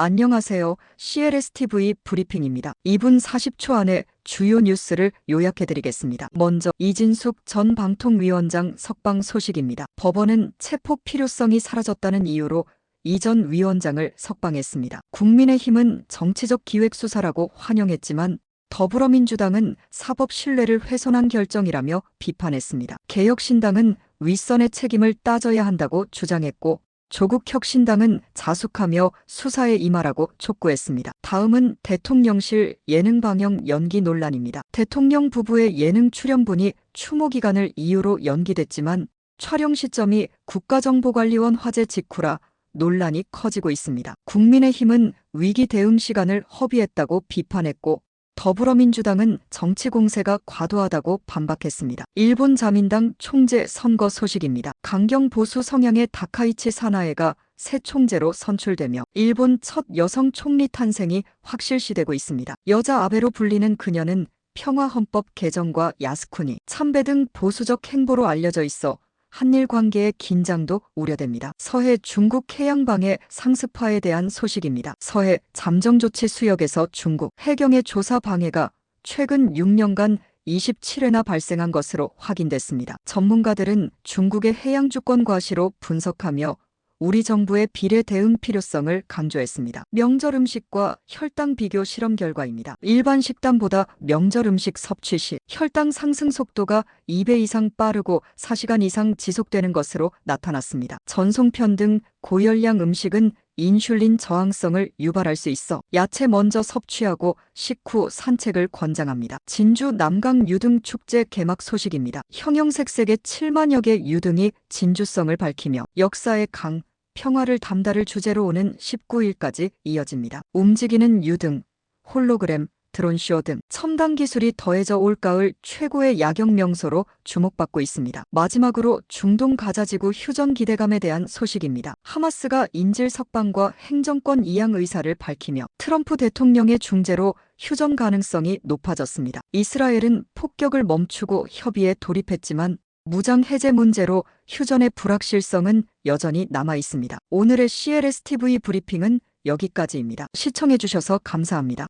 안녕하세요. CLSTV 브리핑입니다. 2분 40초 안에 주요 뉴스를 요약해드리겠습니다. 먼저 이진숙 전 방통위원장 석방 소식입니다. 법원은 체포 필요성이 사라졌다는 이유로 이전 위원장을 석방했습니다. 국민의힘은 정치적 기획수사라고 환영했지만 더불어민주당은 사법 신뢰를 훼손한 결정이라며 비판했습니다. 개혁신당은 윗선의 책임을 따져야 한다고 주장했고 조국 혁신당은 자숙하며 수사에 임하라고 촉구했습니다. 다음은 대통령실 예능 방영 연기 논란입니다. 대통령 부부의 예능 출연분이 추모 기간을 이유로 연기됐지만 촬영 시점이 국가정보관리원 화재 직후라 논란이 커지고 있습니다. 국민의힘은 위기 대응 시간을 허비했다고 비판했고 더불어민주당은 정치 공세가 과도하다고 반박했습니다. 일본 자민당 총재 선거 소식입니다. 강경 보수 성향의 다카이치 사나에가 새 총재로 선출되며 일본 첫 여성 총리 탄생이 확실시되고 있습니다. 여자 아베로 불리는 그녀는 평화헌법 개정과 야스쿠니, 참배 등 보수적 행보로 알려져 있어 한일 관계의 긴장도 우려됩니다. 서해 중국 해양방해 상습화에 대한 소식입니다. 서해 잠정조치 수역에서 중국 해경의 조사 방해가 최근 6년간 27회나 발생한 것으로 확인됐습니다. 전문가들은 중국의 해양 주권 과시로 분석하며 우리 정부의 비례 대응 필요성을 강조했습니다. 명절 음식과 혈당 비교 실험 결과입니다. 일반 식단보다 명절 음식 섭취 시 혈당 상승 속도가 2배 이상 빠르고 4시간 이상 지속되는 것으로 나타났습니다. 전송편 등 고열량 음식은 인슐린 저항성을 유발할 수 있어 야채 먼저 섭취하고 식후 산책을 권장합니다. 진주 남강 유등 축제 개막 소식입니다. 형형색색의 7만여 개 유등이 진주성을 밝히며 역사의 강, 평화를 담다를 주제로 오는 19일까지 이어집니다. 움직이는 유등, 홀로그램, 드론쇼 등 첨단 기술이 더해져 올가을 최고의 야경 명소로 주목받고 있습니다. 마지막으로 중동 가자지구 휴전 기대감에 대한 소식입니다. 하마스가 인질 석방과 행정권 이양 의사를 밝히며 트럼프 대통령의 중재로 휴전 가능성이 높아졌습니다. 이스라엘은 폭격을 멈추고 협의에 돌입했지만 무장 해제 문제로 휴전의 불확실성은 여전히 남아 있습니다. 오늘의 CLS TV 브리핑은 여기까지입니다. 시청해주셔서 감사합니다.